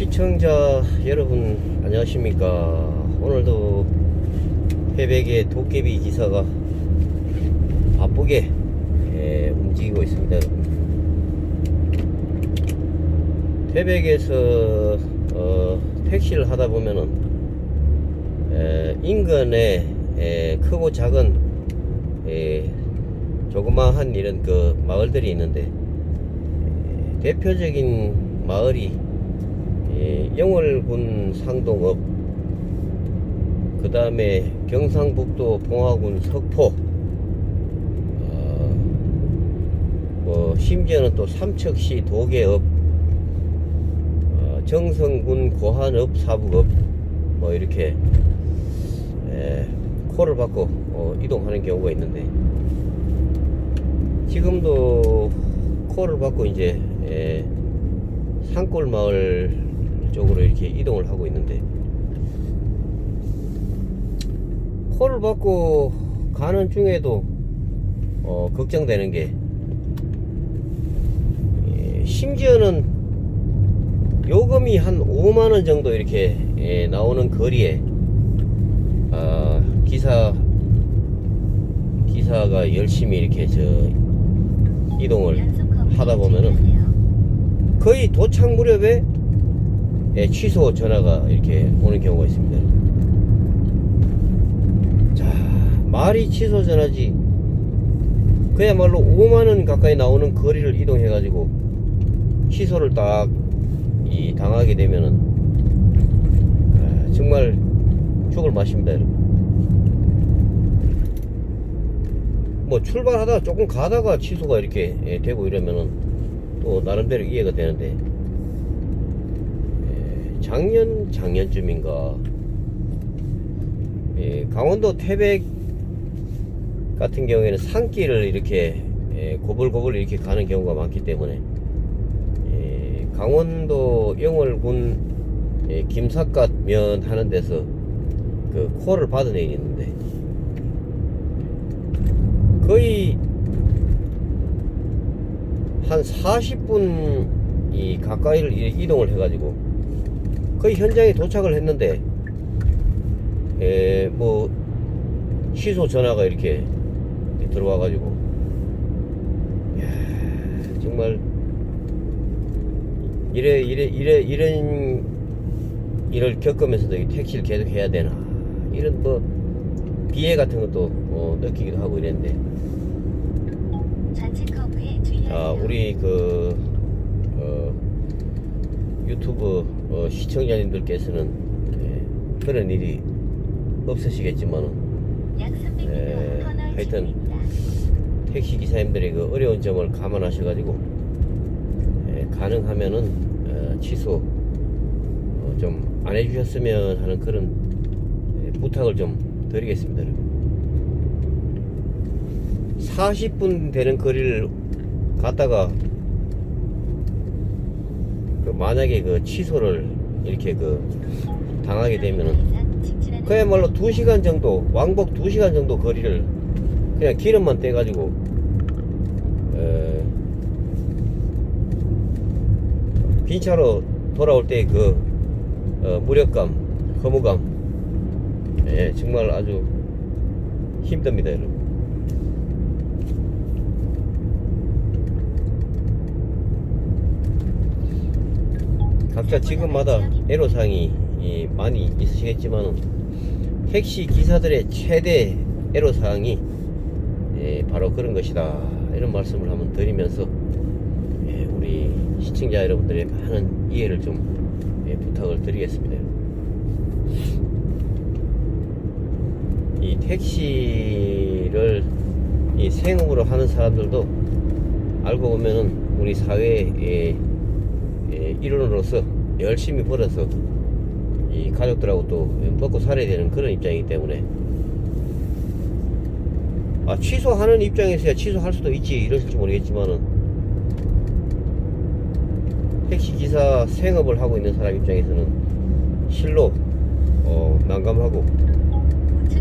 자, 시청자 여러분, 안녕하십니까. 오늘도 회백의 도깨비 기사가 바쁘게 예, 움직이고 있습니다. 회백에서 어, 택시를 하다 보면은 에, 인근에 에, 크고 작은 에, 조그마한 이런 그 마을들이 있는데 에, 대표적인 마을이 예, 영월군 상동읍 그 다음에 경상북도 봉화군 석포 어, 뭐 심지어는 또 삼척시 도계읍 어, 정성군 고한읍 사북읍 뭐 이렇게 에, 콜을 받고 어, 이동하는 경우가 있는데 지금도 콜을 받고 이제 에, 산골 마을 쪽으로 이렇게 이동을 하고 있는데. 콜을 받고 가는 중에도 어, 걱정되는 게 예, 심지어는 요금이 한 5만 원 정도 이렇게 예, 나오는 거리에 아, 기사 기사가 열심히 이렇게 저 이동을 하다 보면은 거의 도착 무렵에 예, 취소 전화가 이렇게 오는 경우가 있습니다. 자, 말이 취소 전화지. 그야말로 5만원 가까이 나오는 거리를 이동해가지고 취소를 딱 이 당하게 되면은 아, 정말 죽을 맛입니다. 뭐 출발하다 조금 가다가 취소가 이렇게 예, 되고 이러면은 또 나름대로 이해가 되는데 예, 작년 작년쯤인가. 예, 강원도 태백 같은 경우에는 산길을 이렇게 예, 고불고불 이렇게 가는 경우가 많기 때문에 예, 강원도 영월군 예, 김삿갓 면 하는 데서 그 콜을 받은 애이 있는데 거의 한 40분 이 가까이를 이- 이동을 해가지고 거의 현장에 도착을 했는데 에, 뭐 취소 전화가 이렇게 들어와 가지고 야, 정말 이래 이래 이래 이런 일을 겪으면서도 이 택시를 계속 해야 되나 이런 뭐 비애 같은 것도 어, 느끼기도 하고 이랬는데. 아, 우리 그 어, 유튜브 어, 시청자님들께서는 예, 그런 일이 없으시겠지만은 에, 하여튼 택시 기사님들의 그 어려운 점을 감안하셔가지고 예, 가능하면은 어, 취소 어, 좀안 해주셨으면 하는 그런 예, 부탁을 좀 드리겠습니다. 여러분. 40분 되는 거리를 갔다가 그 만약에 그 취소를 이렇게 그 당하게 되면은 그야말로 2시간 정도 왕복 2시간 정도 거리를 그냥 기름만 떼가지고 에, 빈 차로 돌아올 때 그 어, 무력감, 허무감. 예, 정말 아주 힘듭니다 여러분 각자 지금마다 애로사항이 이, 많이 있으시겠지만 택시 기사들의 최대 애로사항이 예, 바로 그런 것이다. 이런 말씀을 한번 드리면서 예, 우리 시청자 여러분들의 많은 이해를 좀 예, 부탁을 드리겠습니다. 이 택시를 이 생업으로 하는 사람들도 알고 보면은 우리 사회의 예, 예, 일원으로서 열심히 벌어서 이 가족들하고 또 먹고 살아야 되는 그런 입장이기 때문에. 아 취소하는 입장에서야 취소할 수도 있지 이러실지 모르겠지만은 택시 기사 생업을 하고 있는 사람 입장에서는 실로 어, 난감하고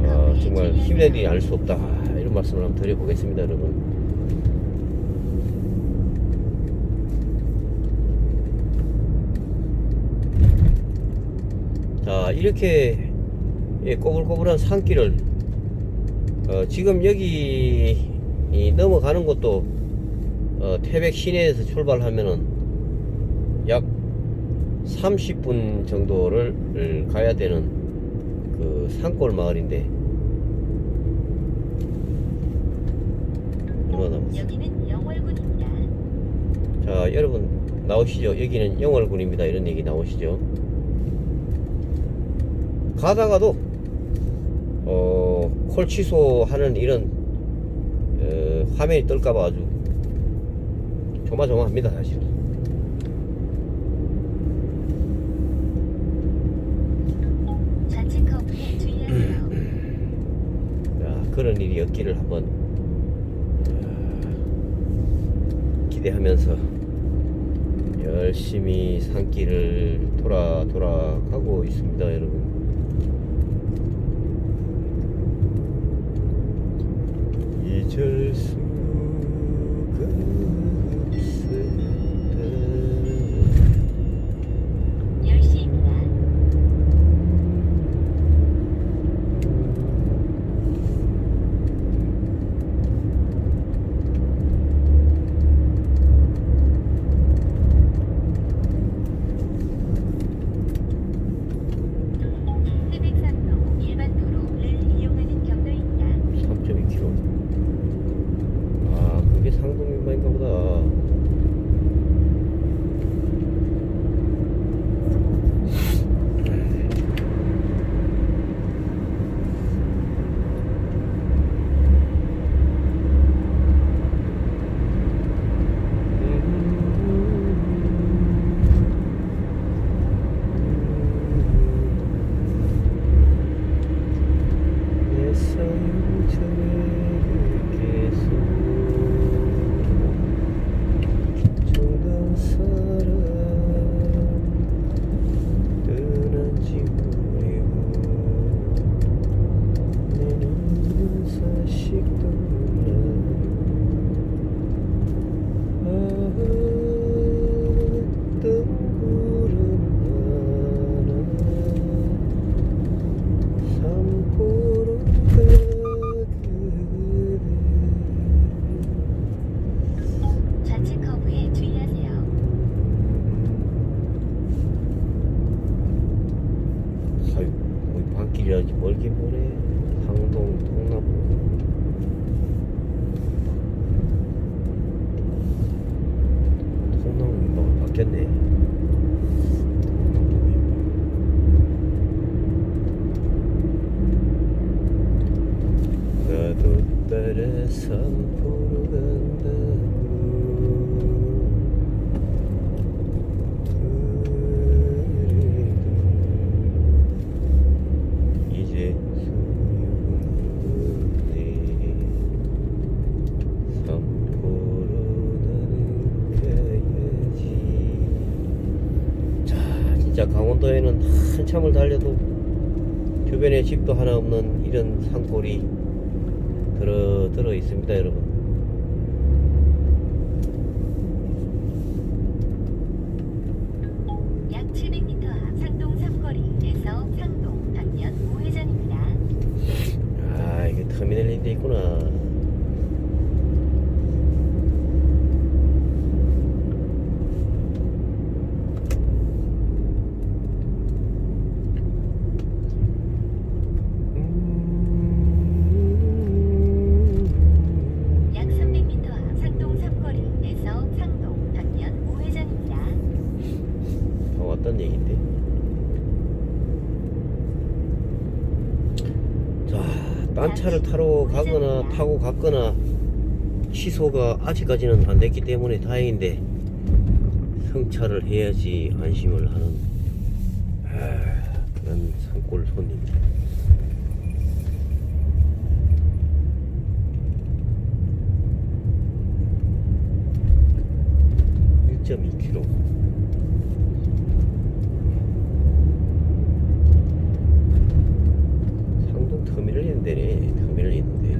어, 정말 일이 아닐 수 없다. 이런 말씀을 한번 드려보겠습니다 여러분 자 이렇게 예, 꼬불꼬불한 산길을 어, 지금 여기 이 넘어가는 것도 어, 태백 시내에서 출발하면은 약 30분 정도를 을 가야 되는 그 산골 마을인데 얼마 남았어? 여기는 영월군입니다. 자 여러분 나오시죠 여기는 영월군입니다 이런 얘기 나오시죠 가다가도 어, 콜 취소하는 이런 어, 화면이 뜰까봐 아주 조마조마합니다 사실. 자, 그런 일이 없기를 한번 어, 기대하면서 열심히 산길을 돌아 돌아 가고 있습니다 여러분 잊을 수가 없었다 10시입니다. 태백산로 일반 도로를 이용하는 경로입니다. 3.2km. 아, 그게 상동인가인가 보다. 내 상처를 계속 정든 사람 떠난지 모르고 내는 사식도 몰라 어떤 구름 하나 산보로 가그래 좌측 커브에 주의하세요. 아유, 뭐 반길이라지 멀긴 뭐래 상동 통나무 통나무 민박을 바뀌었네 통나무 민박 나도 따라 산포로 간다고 그래도 이제 소용없네 삼포로 나는 가야지 자 강원도에는 한참을 달려도 주변에 집도 하나 없는 이런 산골이 들어 들어 있습니다 여러분 약 700m 앞 상동 삼거리에서 상동 방면 우회전입니다. 아 이게 터미널인데 있구나 음. 약 300m 앞 상동 삼거리에서 상동 방면 우회전입니다. 다 왔단 얘긴데. 자, 딴 차를 타러 가거나 타고 갔거나 취소가 아직까지는 안 됐기 때문에 다행인데 성차를 해야지 안심을 하는 아, 그런 산골 손님. (1.2km) 상동 데네 터미널 있는데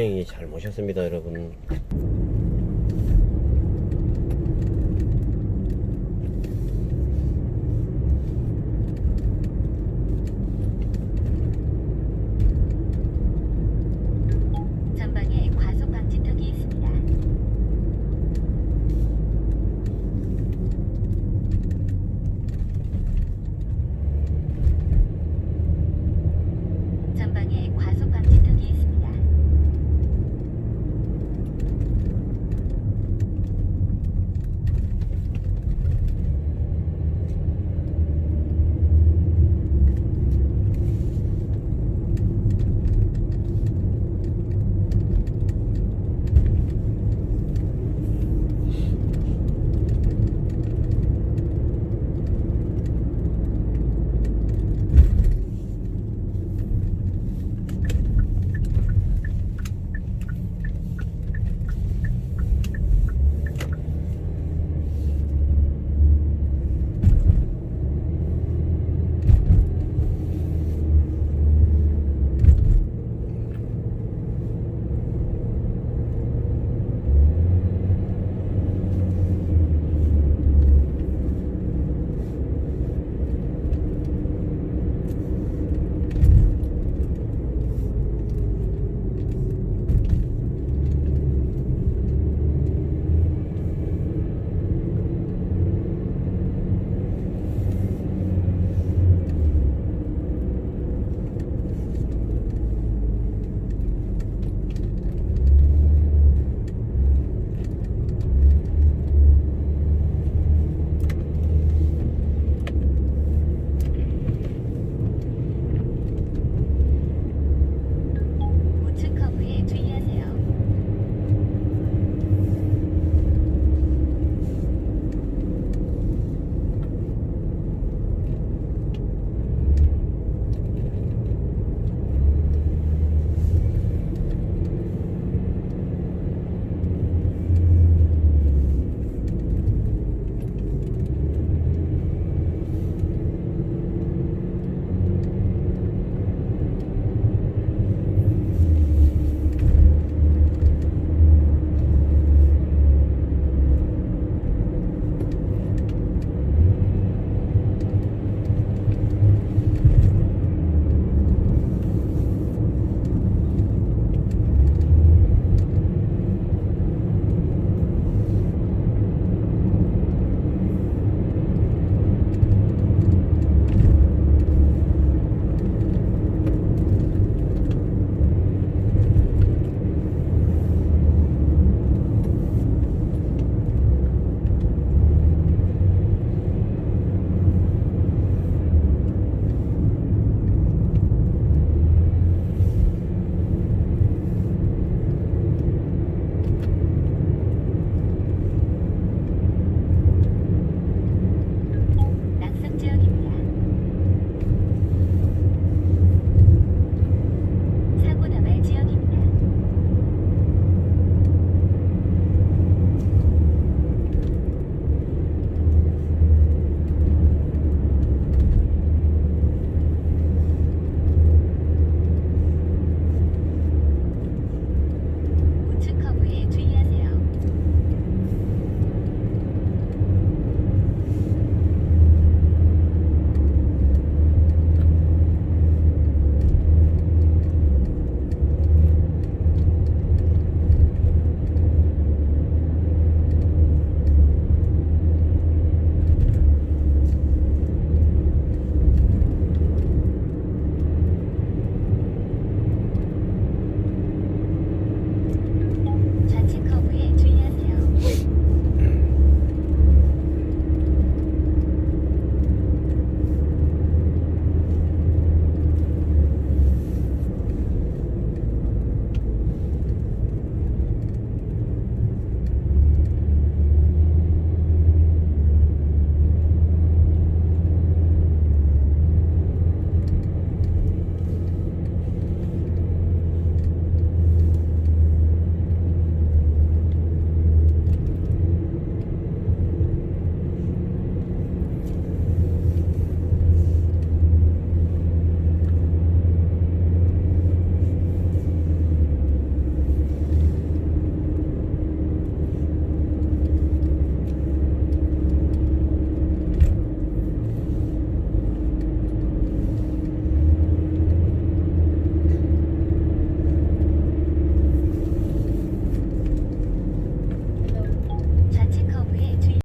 차량이 잘 모셨습니다 여러분.